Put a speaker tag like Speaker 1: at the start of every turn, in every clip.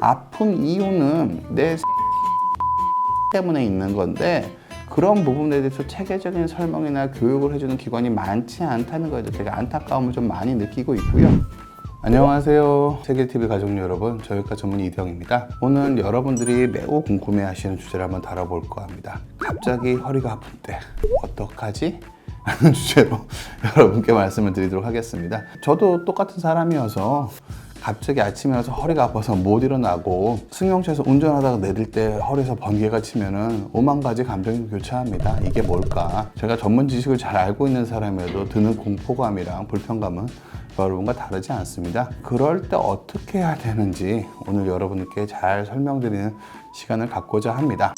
Speaker 1: 아픈 이유는 내 때문에 있는 건데 그런 부분에 대해서 체계적인 설명이나 교육을 해주는 기관이 많지 않다는 거에 대해서 되게 안타까움을 좀 많이 느끼고 있고요. 안녕하세요. 세계TV 가족 여러분. 저희과 전문 이대영입니다. 오늘 여러분들이 매우 궁금해 하시는 주제를 한번 다뤄볼까 합니다. 갑자기 허리가 때 어떡하지? 하는 주제로 여러분께 말씀을 드리도록 하겠습니다. 저도 똑같은 사람이어서 갑자기 아침에 와서 허리가 아파서 못 일어나고 승용차에서 운전하다가 내릴 때 허리에서 번개가 치면은 오만 가지 감정이 교차합니다. 이게 뭘까? 제가 전문 지식을 잘 알고 있는 사람에도 드는 공포감이랑 불편감은 여러분과 다르지 않습니다. 그럴 때 어떻게 해야 되는지 오늘 여러분께 잘 설명드리는 시간을 갖고자 합니다.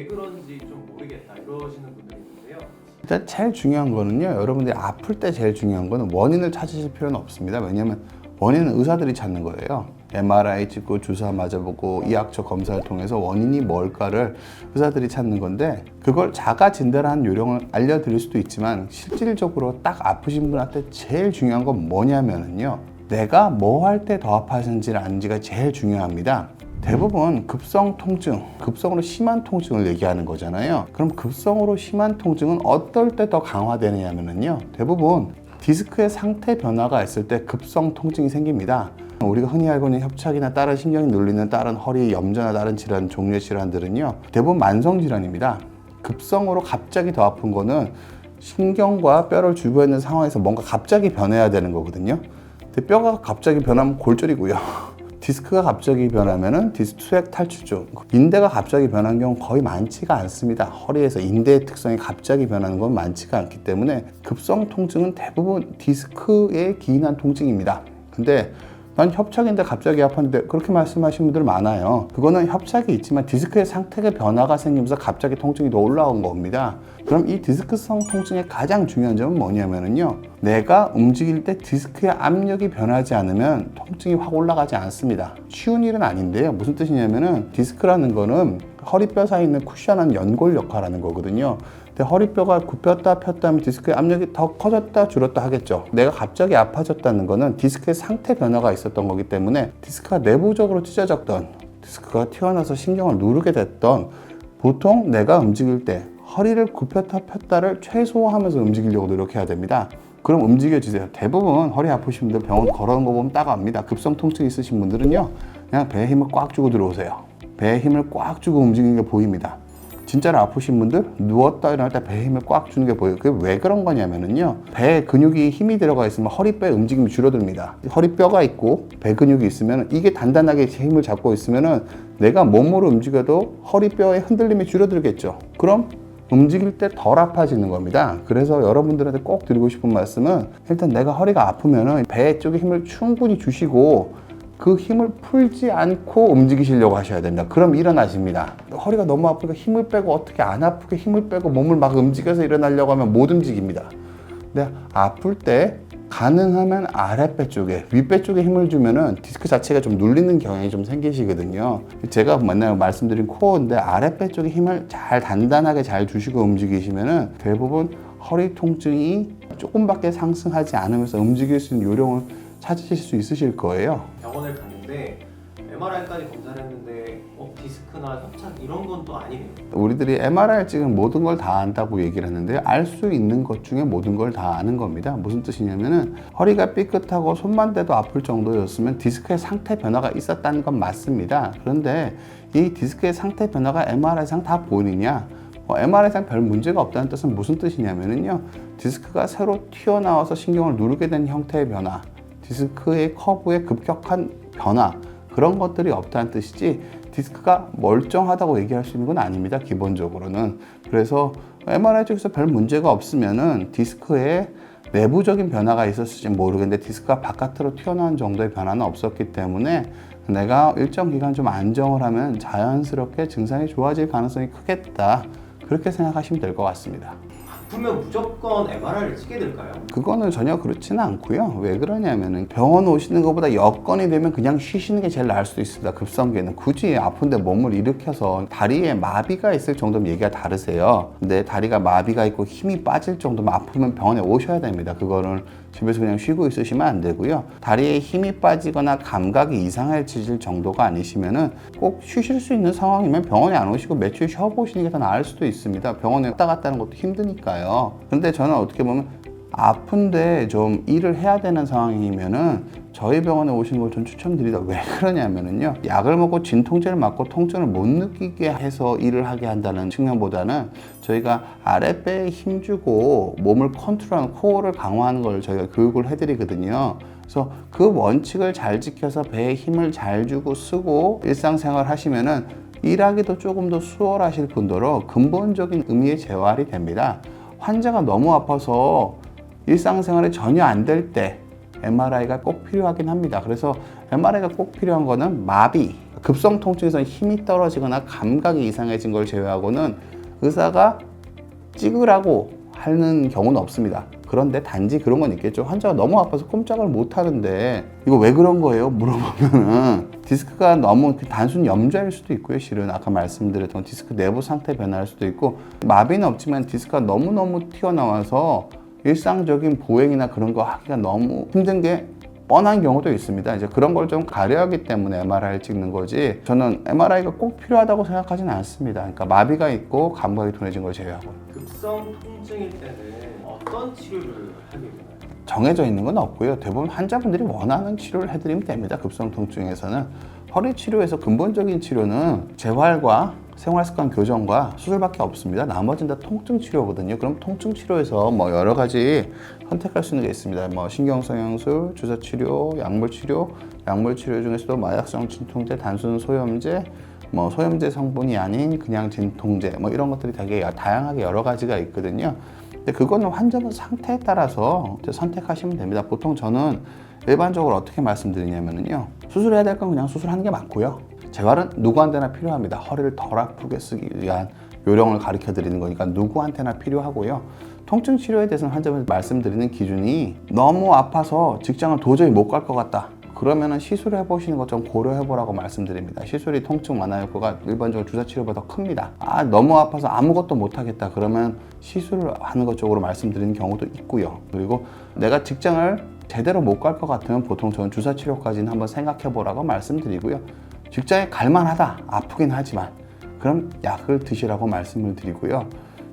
Speaker 2: 왜 그런지 좀 모르겠다 이러시는 분들이 있는데요.
Speaker 1: 일단 제일 중요한 거는요. 여러분들이 아플 때 제일 중요한 거는 원인을 찾으실 필요는 없습니다. 왜냐하면 원인은 의사들이 찾는 거예요. MRI 찍고 주사 맞아보고 이학적 검사를 통해서 원인이 뭘까를 의사들이 찾는 건데 그걸 자가 진단한 요령을 알려드릴 수도 있지만 실질적으로 딱 아프신 분한테 제일 중요한 건 뭐냐면은요. 내가 뭐 할 때 더 아파하는지를 아는지가 제일 중요합니다. 대부분 급성 통증, 급성으로 심한 통증을 얘기하는 거잖아요. 그럼 급성으로 심한 통증은 어떨 때 더 강화되느냐면요. 대부분 디스크의 상태 변화가 있을 때 급성 통증이 생깁니다. 우리가 흔히 알고 있는 협착이나 다른 신경이 눌리는 다른 허리 염좌나 다른 질환 종류의 질환들은요. 대부분 만성 질환입니다. 급성으로 갑자기 더 아픈 거는 신경과 뼈를 주고 있는 상황에서 뭔가 갑자기 변해야 되는 거거든요. 근데 뼈가 갑자기 변하면 골절이고요. 디스크가 갑자기 변하면은 디스크 수액 탈출증, 인대가 갑자기 변한 경우 거의 많지가 않습니다. 허리에서 인대의 특성이 갑자기 변하는 건 많지가 않기 때문에 급성 통증은 대부분 디스크에 기인한 통증입니다. 근데 난 협착인데 갑자기 아팠는데 그렇게 말씀하시는 분들 많아요. 그거는 협착이 있지만 디스크의 상태의 변화가 생기면서 갑자기 통증이 더 올라온 겁니다. 그럼 이 디스크성 통증의 가장 중요한 점은 뭐냐면요. 내가 움직일 때 디스크의 압력이 변하지 않으면 통증이 확 올라가지 않습니다. 쉬운 일은 아닌데요. 무슨 뜻이냐면은 디스크라는 거는 허리뼈 사이에 있는 쿠션한 연골 역할하는 거거든요. 근데 허리뼈가 굽혔다 폈다 하면 디스크의 압력이 더 커졌다 줄었다 하겠죠. 내가 갑자기 아파졌다는 거는 디스크의 상태 변화가 있었던 거기 때문에 디스크가 내부적으로 찢어졌던 디스크가 튀어나와서 신경을 누르게 됐던 보통 내가 움직일 때 허리를 굽혔다 폈다를 최소화하면서 움직이려고 노력해야 됩니다. 그럼 움직여주세요. 대부분 허리 아프신 분들 병원 걸어온 거 보면 따가웁니다. 급성 통증 있으신 분들은요, 그냥 배에 힘을 꽉 주고 들어오세요. 배에 힘을 꽉 주고 움직이는 게 보입니다. 진짜로 아프신 분들 누웠다 일어날 때 배에 힘을 꽉 주는 게 보여요. 그게 왜 그런 거냐면은요. 배에 근육이 힘이 들어가 있으면 허리뼈의 움직임이 줄어듭니다. 허리뼈가 있고 배 근육이 있으면 이게 단단하게 힘을 잡고 있으면은 내가 몸으로 움직여도 허리뼈의 흔들림이 줄어들겠죠. 그럼 움직일 때 덜 아파지는 겁니다. 그래서 여러분들한테 꼭 드리고 싶은 말씀은 일단 내가 허리가 아프면은 배 쪽에 힘을 충분히 주시고 그 힘을 풀지 않고 움직이시려고 하셔야 됩니다. 그럼 일어나십니다. 허리가 너무 아프니까 힘을 빼고 어떻게 안 아프게 힘을 빼고 몸을 막 움직여서 일어나려고 하면 못 움직입니다. 근데 아플 때 가능하면 아랫배 쪽에 윗배 쪽에 힘을 주면은 디스크 자체가 좀 눌리는 경향이 좀 생기시거든요. 제가 맨날 말씀드린 코어인데 아랫배 쪽에 힘을 잘 단단하게 잘 주시고 움직이시면은 대부분 허리 통증이 조금밖에 상승하지 않으면서 움직일 수 있는 요령을 찾으실 수 있으실 거예요.
Speaker 2: 병원을 갔는데 MRI까지 검사를 했는데 어, 디스크나 협착 이런 건 또 아니네요.
Speaker 1: 우리들이 MRI 찍은 모든 걸 다 안다고 얘기를 했는데 알 수 있는 것 중에 모든 걸 다 아는 겁니다. 무슨 뜻이냐면은 허리가 삐끗하고 손만 대도 아플 정도였으면 디스크의 상태 변화가 있었다는 건 맞습니다. 그런데 이 디스크의 상태 변화가 MRI상 다 보이느냐? 뭐 MRI상 별 문제가 없다는 뜻은 무슨 뜻이냐면은요. 디스크가 새로 튀어나와서 신경을 누르게 된 형태의 변화, 디스크의 커브의 급격한 변화 그런 것들이 없다는 뜻이지 디스크가 멀쩡하다고 얘기할 수 있는 건 아닙니다. 기본적으로는. 그래서 MRI 쪽에서 별 문제가 없으면은 디스크에 내부적인 변화가 있었을지 모르겠는데 디스크가 바깥으로 튀어나온 정도의 변화는 없었기 때문에 내가 일정 기간 좀 안정을 하면 자연스럽게 증상이 좋아질 가능성이 크겠다. 그렇게 생각하시면 될 것 같습니다.
Speaker 2: 아프면 무조건 MRI를 찍게 될까요?
Speaker 1: 그거는 전혀 그렇지는 않고요. 왜 그러냐면은 병원 오시는 것보다 여건이 되면 그냥 쉬시는 게 제일 나을 수도 있습니다. 급성기는 굳이 아픈데 몸을 일으켜서 다리에 마비가 있을 정도면 얘기가 다르세요. 근데 다리가 마비가 있고 힘이 빠질 정도면 아프면 병원에 오셔야 됩니다. 그거는 집에서 그냥 쉬고 있으시면 안 되고요. 다리에 힘이 빠지거나 감각이 이상해질 정도가 아니시면은 꼭 쉬실 수 있는 상황이면 병원에 안 오시고 며칠 쉬어보시는 게 더 나을 수도 있습니다. 병원에 왔다 갔다 하는 것도 힘드니까요. 근데 저는 어떻게 보면 아픈데 좀 일을 해야 되는 상황이면은 저희 병원에 오시는 걸좀 추천드리다. 왜 그러냐면은요. 약을 먹고 진통제를 맞고 통증을 못 느끼게 해서 일을 하게 한다는 측면보다는 저희가 아랫배에 힘주고 몸을 컨트롤하는 코어를 강화하는 걸 저희가 교육을 해드리거든요. 그래서 그 원칙을 잘 지켜서 배에 힘을 잘 주고 쓰고 일상생활 하시면은 일하기도 조금 더 수월하실 뿐더러 근본적인 의미의 재활이 됩니다. 환자가 너무 아파서 일상생활에 전혀 안 될 때 MRI가 꼭 필요하긴 합니다. 그래서 MRI가 꼭 필요한 거는 마비, 급성 통증에서 힘이 떨어지거나 감각이 이상해진 걸 제외하고는 의사가 찍으라고 하는 경우는 없습니다. 그런데 단지 그런 건 있겠죠. 환자가 너무 아파서 꼼짝을 못 하는데 이거 왜 그런 거예요? 물어보면은 디스크가 너무 단순 염좌일 수도 있고요. 실은 아까 말씀드렸던 디스크 내부 상태 변화일 수도 있고 마비는 없지만 디스크가 너무너무 튀어나와서 일상적인 보행이나 그런 거 하기가 너무 힘든 게 뻔한 경우도 있습니다. 이제 그런 걸 좀 가려하기 때문에 MRI를 찍는 거지. 저는 MRI가 꼭 필요하다고 생각하지는 않습니다. 그러니까 마비가 있고 감각이 둔해진 걸 제외하고.
Speaker 2: 급성 통증일 때는 어떤 치료를 하게 되나요?
Speaker 1: 정해져 있는 건 없고요. 대부분 환자분들이 원하는 치료를 해드리면 됩니다. 급성 통증에서는 허리 치료에서 근본적인 치료는 재활과 생활습관 교정과 수술밖에 없습니다. 나머지는 다 통증 치료거든요. 그럼 통증 치료에서 뭐 여러 가지 선택할 수 있는 게 있습니다. 뭐 신경성형술, 주사 치료, 약물 치료, 약물 치료 중에서도 마약성 진통제, 단순 소염제, 뭐 소염제 성분이 아닌 그냥 진통제, 뭐 이런 것들이 되게 다양하게 여러 가지가 있거든요. 근데 그거는 환자분 상태에 따라서 선택하시면 됩니다. 보통 저는 일반적으로 어떻게 말씀드리냐면요. 수술해야 될 건 그냥 수술하는 게 맞고요. 재활은 누구한테나 필요합니다. 허리를 덜 아프게 쓰기 위한 요령을 가르쳐 드리는 거니까 누구한테나 필요하고요. 통증 치료에 대해서는 환자분 말씀드리는 기준이 너무 아파서 직장을 도저히 못 갈 것 같다. 그러면은 시술을 해보시는 것 좀 고려해보라고 말씀드립니다. 시술이 통증 완화 효과가 일반적으로 주사 치료보다 큽니다. 아 너무 아파서 아무것도 못하겠다. 그러면 시술을 하는 것 쪽으로 말씀드리는 경우도 있고요. 그리고 내가 직장을 제대로 못 갈 것 같으면 보통 저는 주사 치료까지는 한번 생각해보라고 말씀드리고요. 직장에 갈만하다. 아프긴 하지만 그럼 약을 드시라고 말씀을 드리고요.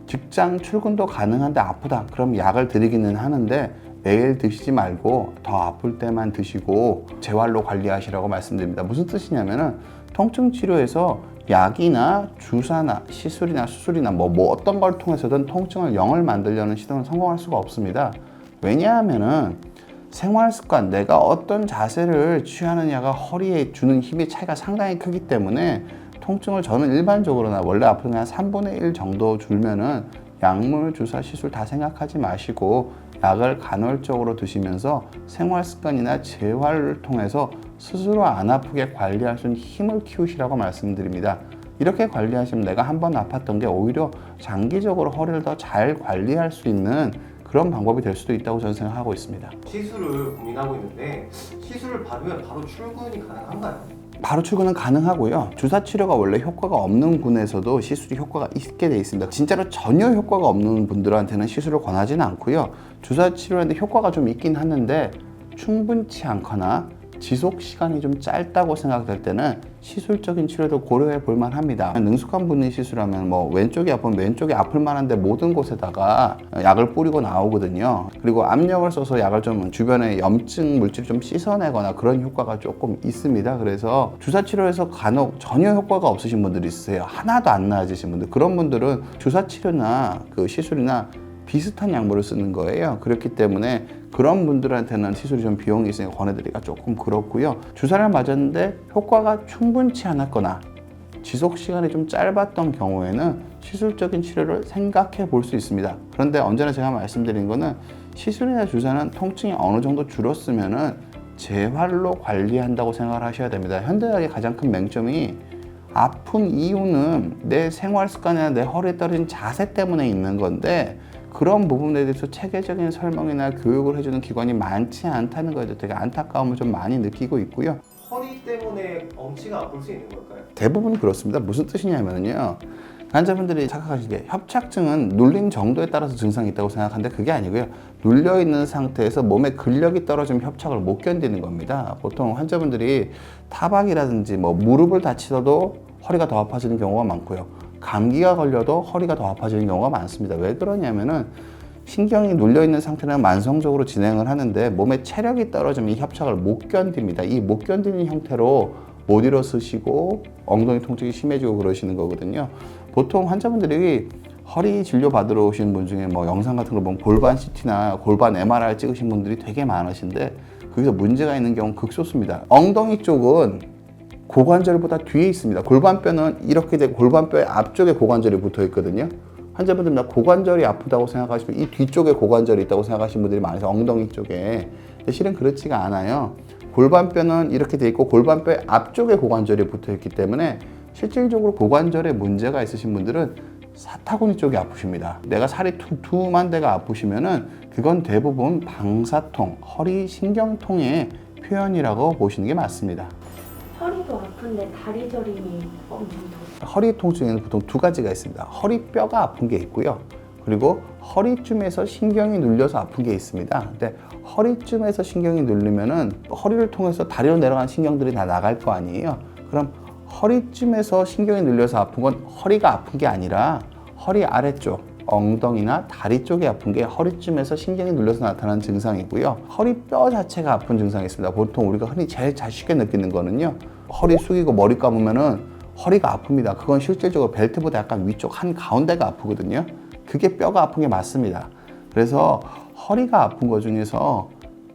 Speaker 1: 직장 출근도 가능한데 아프다. 그럼 약을 드리기는 하는데 매일 드시지 말고 더 아플 때만 드시고 재활로 관리하시라고 말씀드립니다. 무슨 뜻이냐면은 통증 치료에서 약이나 주사나 시술이나 수술이나 뭐, 뭐 어떤 걸 통해서든 통증을 영을 만들려는 시도는 성공할 수가 없습니다. 왜냐하면은 생활 습관, 내가 어떤 자세를 취하느냐가 허리에 주는 힘의 차이가 상당히 크기 때문에 통증을 저는 일반적으로나 원래 아프면 한 3분의 1 정도 줄면은 약물, 주사, 시술 다 생각하지 마시고 약을 간헐적으로 드시면서 생활 습관이나 재활을 통해서 스스로 안 아프게 관리할 수 있는 힘을 키우시라고 말씀드립니다. 이렇게 관리하시면 내가 한 번 아팠던 게 오히려 장기적으로 허리를 더 잘 관리할 수 있는 그런 방법이 될 수도 있다고 저는 생각하고 있습니다.
Speaker 2: 시술을 고민하고 있는데 시술을 받으면 바로 출근이 가능한가요?
Speaker 1: 바로 출근은 가능하고요. 주사 치료가 원래 효과가 없는 분에서도 시술이 효과가 있게 돼 있습니다. 진짜로 전혀 효과가 없는 분들한테는 시술을 권하지는 않고요. 주사 치료하는데 효과가 좀 있긴 하는데 충분치 않거나 지속 시간이 좀 짧다고 생각될 때는 시술적인 치료도 고려해 볼 만합니다. 능숙한 분이 시술하면 뭐 왼쪽이 아프면 왼쪽이 아플 만한데 모든 곳에다가 약을 뿌리고 나오거든요. 그리고 압력을 써서 약을 좀 주변에 염증 물질을 좀 씻어내거나 그런 효과가 조금 있습니다. 그래서 주사 치료에서 간혹 전혀 효과가 없으신 분들이 있으세요. 하나도 안 나아지신 분들 그런 분들은 주사 치료나 그 시술이나 비슷한 약물을 쓰는 거예요. 그렇기 때문에 그런 분들한테는 시술이 좀 비용이 있으니까 권해드리기가 조금 그렇고요. 주사를 맞았는데 효과가 충분치 않았거나 지속 시간이 좀 짧았던 경우에는 시술적인 치료를 생각해 볼 수 있습니다. 그런데 언제나 제가 말씀드린 거는 시술이나 주사는 통증이 어느 정도 줄었으면은 재활로 관리한다고 생각을 하셔야 됩니다. 현대의학의 가장 큰 맹점이 아픈 이유는 내 생활 습관이나 내 허리에 떨어진 자세 때문에 있는 건데 그런 부분에 대해서 체계적인 설명이나 교육을 해주는 기관이 많지 않다는 거에 대해서 되게 안타까움을 좀 많이 느끼고 있고요.
Speaker 2: 허리 때문에 엉치가 아플 수 있는 걸까요?
Speaker 1: 대부분 그렇습니다. 무슨 뜻이냐면요. 환자분들이 착각하시게 협착증은 눌린 정도에 따라서 증상이 있다고 생각하는데 그게 아니고요. 눌려 있는 상태에서 몸에 근력이 떨어지면 협착을 못 견디는 겁니다. 보통 환자분들이 타박이라든지 뭐 무릎을 다치더라도 허리가 더 아파지는 경우가 많고요. 감기가 걸려도 허리가 더 아파지는 경우가 많습니다. 왜 그러냐면은 신경이 눌려 있는 상태는 만성적으로 진행을 하는데 몸에 체력이 떨어지면 이 협착을 못 견딥니다. 이 못 견디는 형태로 못 일어서시고 엉덩이 통증이 심해지고 그러시는 거거든요. 보통 환자분들이 허리 진료 받으러 오신 분 중에 뭐 영상 같은 걸 보면 골반 CT나 골반 MRI 찍으신 분들이 되게 많으신데 거기서 문제가 있는 경우는 극소수입니다. 엉덩이 쪽은 고관절보다 뒤에 있습니다. 골반뼈는 이렇게 되고 골반뼈의 앞쪽에 고관절이 붙어 있거든요. 환자분들 나 고관절이 아프다고 생각하시면 이 뒤쪽에 고관절이 있다고 생각하시는 분들이 많아서 엉덩이 쪽에 근데 실은 그렇지가 않아요. 골반뼈는 이렇게 돼 있고 골반뼈의 앞쪽에 고관절이 붙어 있기 때문에 실질적으로 고관절에 문제가 있으신 분들은 사타구니 쪽이 아프십니다. 내가 살이 퉁퉁한 데가 아프시면은 그건 대부분 방사통, 허리 신경통의 표현이라고 보시는 게 맞습니다.
Speaker 3: 허리도 아픈데 다리 저림이 엄청 더
Speaker 1: 허리 통증에는 보통 두 가지가 있습니다. 허리뼈가 아픈 게 있고요. 그리고 허리쯤에서 신경이 눌려서 아픈 게 있습니다. 근데 허리쯤에서 신경이 누르면은 허리를 통해서 다리로 내려간 신경들이 다 나갈 거 아니에요. 그럼 허리쯤에서 신경이 눌려서 아픈 건 허리가 아픈 게 아니라 허리 아래쪽 엉덩이나 다리 쪽이 아픈 게 허리쯤에서 신경이 눌려서 나타나는 증상이고요. 허리뼈 자체가 아픈 증상이 있습니다. 보통 우리가 흔히 제일 잘 쉽게 느끼는 거는요. 허리 숙이고 머리 감으면은 허리가 아픕니다. 그건 실질적으로 벨트보다 약간 위쪽 한 가운데가 아프거든요. 그게 뼈가 아픈 게 맞습니다. 그래서 허리가 아픈 것 중에서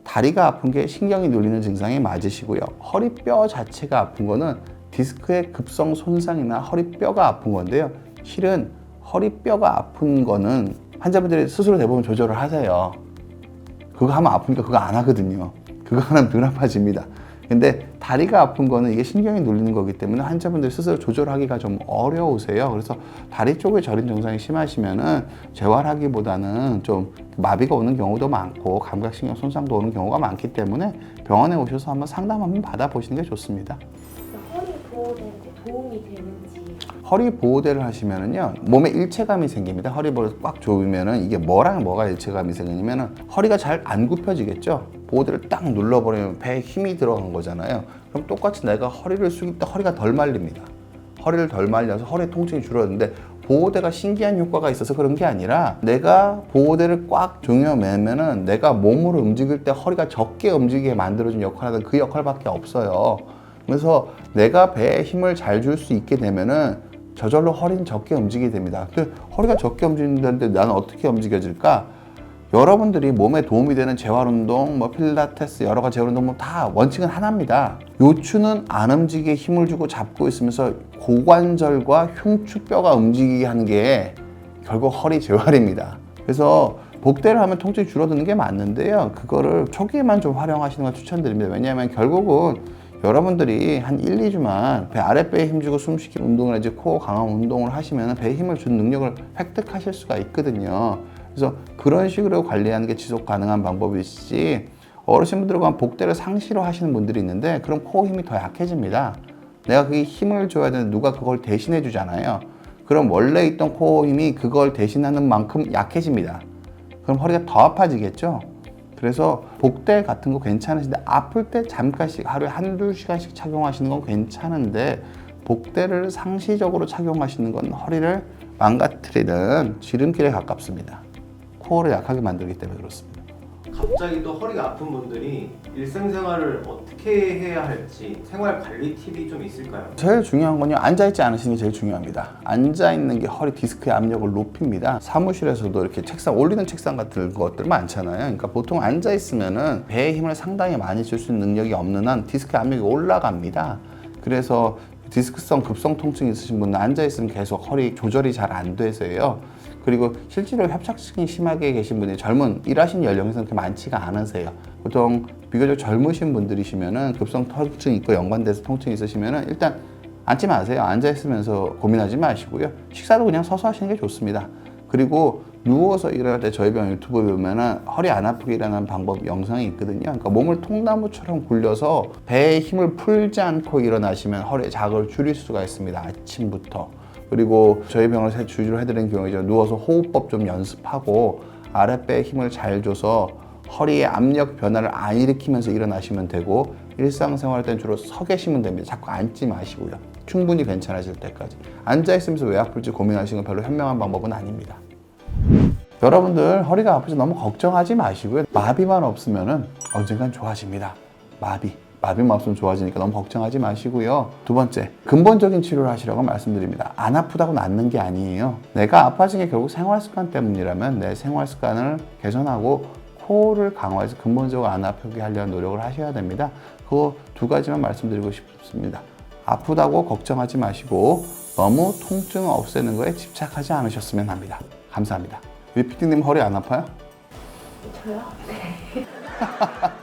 Speaker 1: 다리가 아픈 게 신경이 눌리는 증상이 맞으시고요. 허리뼈 자체가 아픈 거는 디스크의 급성 손상이나 허리뼈가 아픈 건데요. 실은 허리뼈가 아픈 거는 환자분들이 스스로 대부분 조절을 하세요. 그거 하면 아프니까 그거 안 하거든요. 그거 하면 덜 아파집니다. 근데 다리가 아픈 거는 이게 신경이 눌리는 거기 때문에 환자분들 스스로 조절하기가 좀 어려우세요. 그래서 다리 쪽에 저린 증상이 심하시면은 재활하기보다는 좀 마비가 오는 경우도 많고 감각신경 손상도 오는 경우가 많기 때문에 병원에 오셔서 한번 상담 한번 받아보시는 게 좋습니다.
Speaker 3: 허리 보호대인데 도움이 되는지
Speaker 1: 허리 보호대를 하시면은요 몸에 일체감이 생깁니다. 허리 보호를 꽉 조이면은 이게 뭐랑 뭐가 일체감이 생기냐면은 허리가 잘 안 굽혀지겠죠. 보호대를 딱 눌러버리면 배에 힘이 들어간 거잖아요. 그럼 똑같이 내가 허리를 숙일 때 허리가 덜 말립니다. 허리를 덜 말려서 허리 통증이 줄어드는데 보호대가 신기한 효과가 있어서 그런 게 아니라 내가 보호대를 꽉 조여 매면은 내가 몸으로 움직일 때 허리가 적게 움직이게 만들어준 역할은 그 역할밖에 없어요. 그래서 내가 배에 힘을 잘 줄 수 있게 되면은 저절로 허리는 적게 움직이게 됩니다. 근데 허리가 적게 움직이는데 나는 어떻게 움직여질까? 여러분들이 몸에 도움이 되는 재활 운동, 뭐 필라테스 여러 가지 재활 운동 뭐다 원칙은 하나입니다. 요추는 안 움직이게 힘을 주고 잡고 있으면서 고관절과 흉추뼈가 움직이게 하는 게 결국 허리 재활입니다. 그래서 복대를 하면 통증이 줄어드는 게 맞는데요. 그거를 초기에만 좀 활용하시는 걸 추천드립니다. 왜냐하면 결국은 여러분들이 한 1, 2주만 배 아랫배에 힘주고 숨쉬기 운동을 이제 코어 강화 운동을 하시면 배에 힘을 주는 능력을 획득하실 수가 있거든요. 그래서 그런 식으로 관리하는 게 지속 가능한 방법이지 어르신분들과 복대를 상시로 하시는 분들이 있는데 그럼 코어 힘이 더 약해집니다. 내가 그게 힘을 줘야 되는데 누가 그걸 대신해 주잖아요. 그럼 원래 있던 코어 힘이 그걸 대신하는 만큼 약해집니다. 그럼 허리가 더 아파지겠죠? 그래서 복대 같은 거 괜찮으신데 아플 때 잠깐씩 하루에 한두 시간씩 착용하시는 건 괜찮은데 복대를 상시적으로 착용하시는 건 허리를 망가뜨리는 지름길에 가깝습니다. 코어를 약하게 만들기 때문에 그렇습니다.
Speaker 2: 갑자기 또 허리가 아픈 분들이 일상생활을 어떻게 해야 할지 생활 관리 팁이 좀 있을까요?
Speaker 1: 제일 중요한 건요 앉아있지 않으시는 게 제일 중요합니다. 앉아있는 게 허리 디스크의 압력을 높입니다. 사무실에서도 이렇게 책상 올리는 책상 같은 것들 많잖아요. 그러니까 보통 앉아있으면은 배에 힘을 상당히 많이 줄 수 있는 능력이 없는 한 디스크의 압력이 올라갑니다. 그래서 디스크성 급성 통증이 있으신 분은 앉아있으면 계속 허리 조절이 잘 안 돼서요 그리고 실제로 협착증이 심하게 계신 분이 젊은 일하시는 연령에서는 그렇게 많지가 않으세요. 보통 비교적 젊으신 분들이시면은 급성 통증이 있고 연관돼서 통증이 있으시면은 일단 앉지 마세요. 앉아 있으면서 고민하지 마시고요. 식사도 그냥 서서 하시는 게 좋습니다. 그리고 누워서 일어날 때 저희 병 유튜브 보면은 허리 안 아프게 일어나는 방법 영상이 있거든요. 그러니까 몸을 통나무처럼 굴려서 배에 힘을 풀지 않고 일어나시면 허리의 자극을 줄일 수가 있습니다. 아침부터. 그리고 저희 새 주주로 해드리는 경우에 누워서 호흡법 좀 연습하고 아랫배에 힘을 잘 줘서 허리의 압력 변화를 안 일으키면서 일어나시면 되고 일상생활 땐 주로 서 계시면 됩니다. 자꾸 앉지 마시고요. 충분히 괜찮아질 때까지. 앉아 있으면서 왜 아플지 고민하시는 건 별로 현명한 방법은 아닙니다. 여러분들 허리가 아프지 너무 걱정하지 마시고요. 마비만 없으면은 언젠간 좋아집니다. 마비. 마비만 없으면 좋아지니까 너무 걱정하지 마시고요. 두 번째, 근본적인 치료를 하시라고 말씀드립니다. 안 아프다고 낫는 게 아니에요. 내가 아파진 게 결국 생활 습관 때문이라면 내 생활 습관을 개선하고 코어를 강화해서 근본적으로 안 아프게 하려는 노력을 하셔야 됩니다. 그거 두 가지만 말씀드리고 싶습니다. 아프다고 걱정하지 마시고 너무 통증을 없애는 거에 집착하지 않으셨으면 합니다. 감사합니다. 위피팅님 허리 안 아파요?
Speaker 3: 저요? 네.